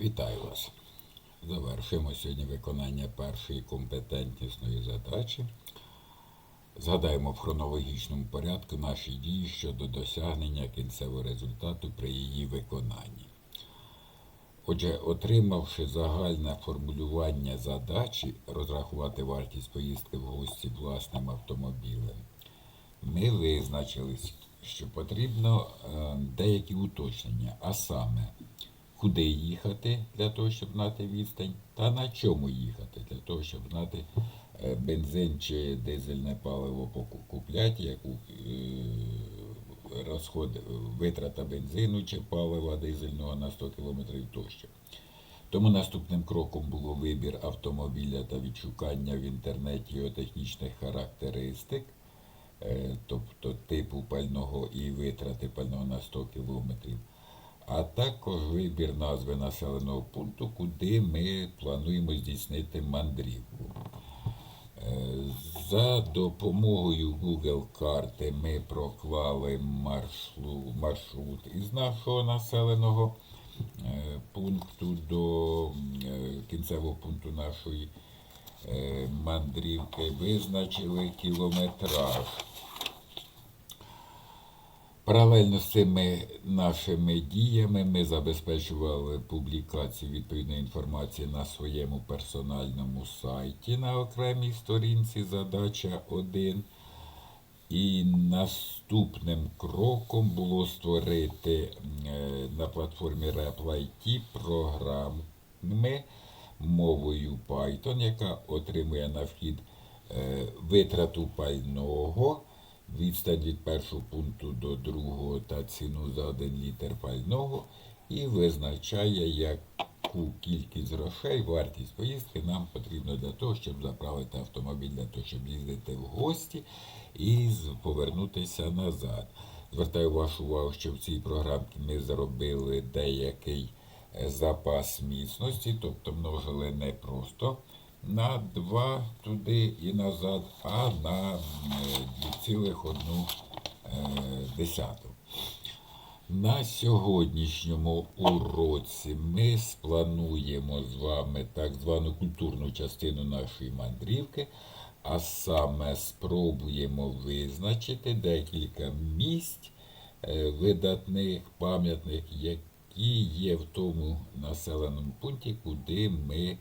Вітаю вас. Завершуємо сьогодні виконання першої компетентнісної задачі. Згадаємо в хронологічному порядку наші дії щодо досягнення кінцевого результату при її виконанні. Отже, отримавши загальне формулювання задачі розрахувати вартість поїздки в гості власним автомобілем, ми визначились, що потрібно е, деякі уточнення, а саме, куди їхати для того, щоб знати відстань, та на чому їхати для того, щоб знати е, бензин чи дизельне паливо купляти, яку е, розход, витрата бензину чи палива дизельного на 100 км тощо. Тому наступним кроком було вибір автомобіля та відшукання в інтернеті його технічних характеристик, е, тобто типу пального і витрати пального на 100 км, а також вибір назви населеного пункту, куди ми плануємо здійснити мандрівку. Е, За допомогою Google карти ми проклали маршрут, із нашого населеного е, пункту до е, кінцевого пункту нашої мандрівки, визначили кілометраж. Паралельно з цими нашими діями ми забезпечували публікацію відповідної інформації на своєму персональному сайті на окремій сторінці задача 1. І наступним кроком було створити е, на платформі RepLIT програми мовою Python, яка отримує на вхід е, витрату пального, відстань від першого пункту до другого та ціну за один літр пального, і визначає, яку кількість грошей, вартість поїздки нам потрібно для того, щоб заправити автомобіль, для того, щоб їздити в гості і повернутися назад. Звертаю вашу увагу, що в цій програмі ми зробили деякий е, запас міцності, тобто множили не просто на 2 туди і назад, а на м, е, 2,1 на сьогоднішньому уроці ми сплануємо з вами так звану культурну частину нашої мандрівки, а саме спробуємо визначити декілька місць е, видатних пам'ятних, які є в тому населеному пункті, куди ми е,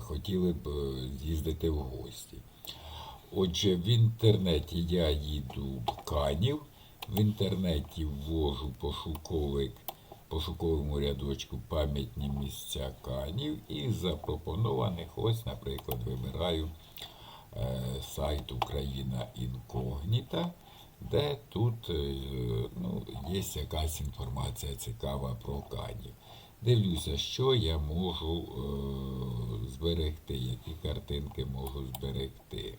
хотіли б е, з'їздити в гості. Отже, в інтернеті я їду в Канів, в інтернеті ввожу пошуковик, пошуковому рядочку пам'ятні місця Канів і запропонованих, ось, наприклад, вибираю е, сайт Україна Інкогніта, де тут е, ну, є якась інформація цікава про Канів. Дивлюся, що я можу е, зберегти, які картинки можу зберегти.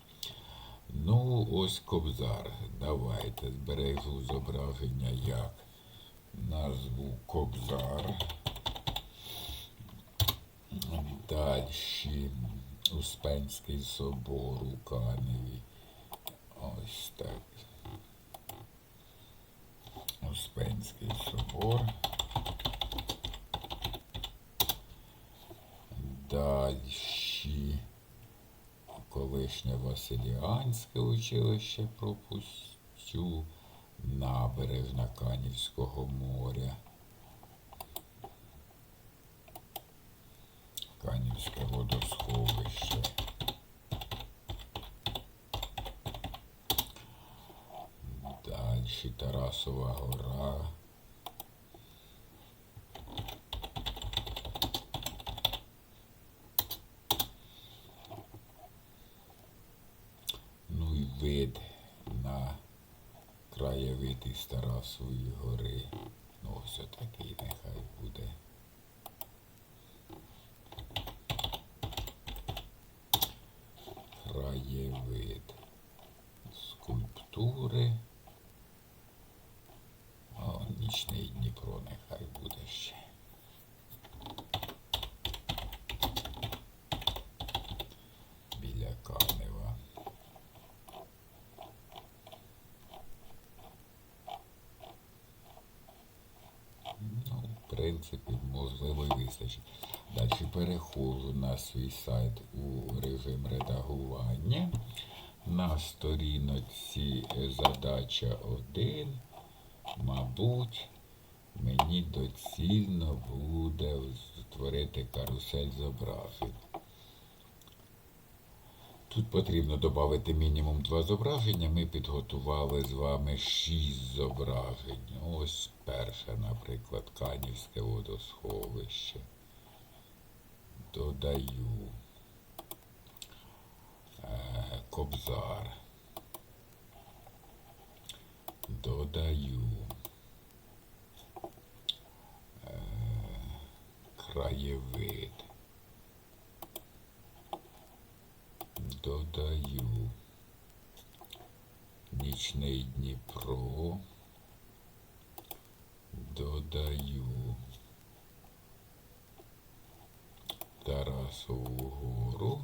Ну, ось кобзар. Давайте збережу зображення як назву кобзар. Далі Успенський собор у Каневі. Ось так. Успенський собор. Далі колишнє Василіанське училище пропустю, набережна Канівського моря. Канівське водосховище. Далі Тарасова гора. Ну і вид на краєвид стара свої гори. Ну, ось отакий нехай буде. Краєвид. Скульптури. О, нічний Дніпро нехай буде ще. Біля Канева. Ну, при принципі, можливо, і вистачить. Далі переходжу на свій сайт у режим редагування. На сторіночці задача 1, мабуть, мені доцільно буде створити карусель зображень. Тут потрібно додати мінімум два зображення. Ми підготували з вами шість зображень. Ось перше, наприклад, Канівське водосховище. Додаю е, кобзар. Додаю е, краєвид. Додаю нічний Дніпро. Додаю Тарасову гору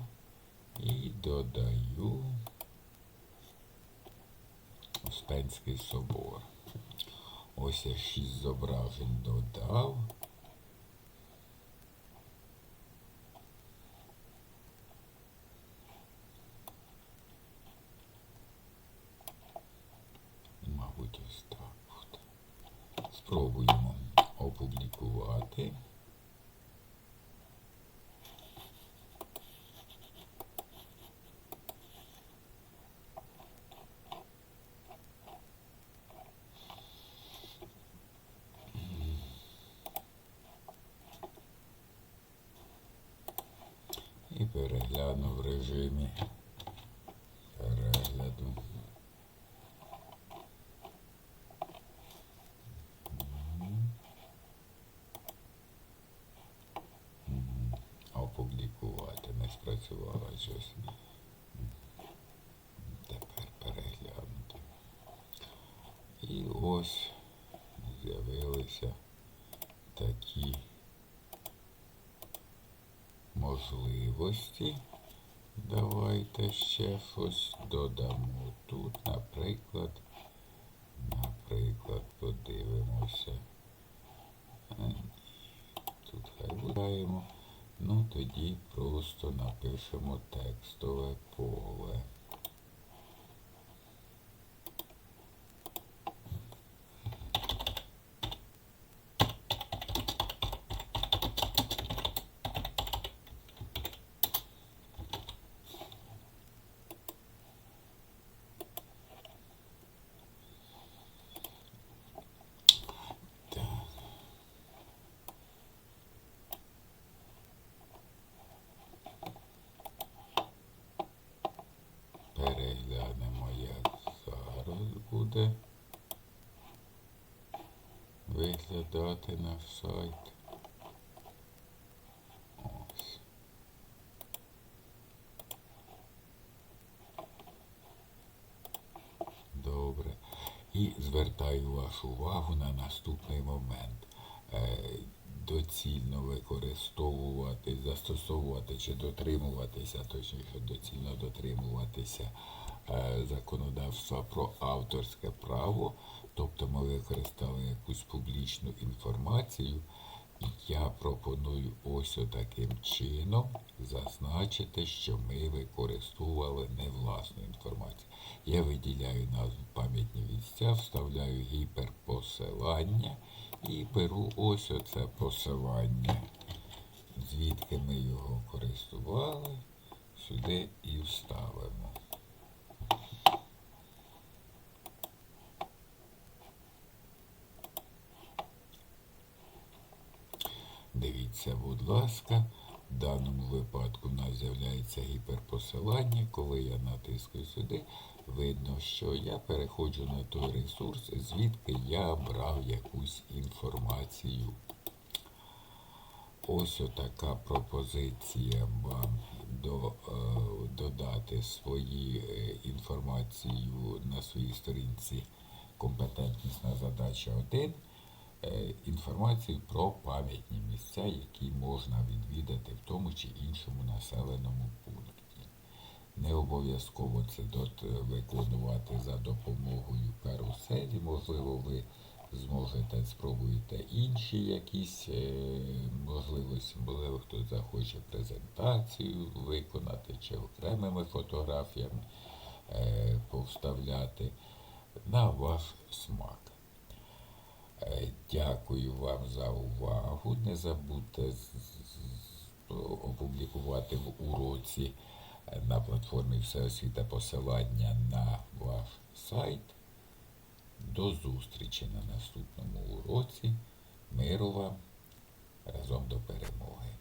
і додаю Успенський собор. Ось я шість зображень додав. Мабуть, ось так буде. Спробуємо опублікувати. І перегляну в режимі перегляду. Опублікувати не спрацювало щось. Тепер переглянути. І ось з'явилися такі можливості. Давайте ще щось додамо тут, наприклад, наприклад, подивимося. Е, Тут хай вибираємо. Ну тоді просто напишемо текстове поле. Буде виглядати наш сайт. Ось. Добре. І звертаю вашу увагу на наступний момент. Е, Доцільно використовувати, застосовувати чи дотримуватися, точніше, доцільно дотримуватися законодавства про авторське право. Тобто ми використали якусь публічну інформацію. Я пропоную ось таким чином зазначити, що ми використовували не власну інформацію. Я виділяю назву пам'ятні місця, вставляю гіперпосилання і беру ось оце посилання, звідки ми його користували, сюди і вставимо. Дивіться, будь ласка, в даному випадку у нас з'являється гіперпосилання. Коли я натискаю сюди, видно, що я переходжу на той ресурс, звідки я брав якусь інформацію. Ось отака пропозиція вам до, е, додати свої е, інформацію на своїй сторінці компетентнісна задача 1 е, інформацію про пам'ятні місця, які можна відвідати в тому чи іншому населеному пункті. Не обов'язково це дот виконувати за допомогою каруселі. Можливо, ви зможете, спробуєте інші якісь е, можливості, можливо, хтось захоче презентацію виконати чи окремими фотографіями е, повставляти на ваш смак. Е, Дякую вам за увагу. Не забудьте опублікувати в уроці е, на платформі Всеосвіта посилання на ваш сайт. До зустрічі на наступному уроці. Миру вам разом до перемоги.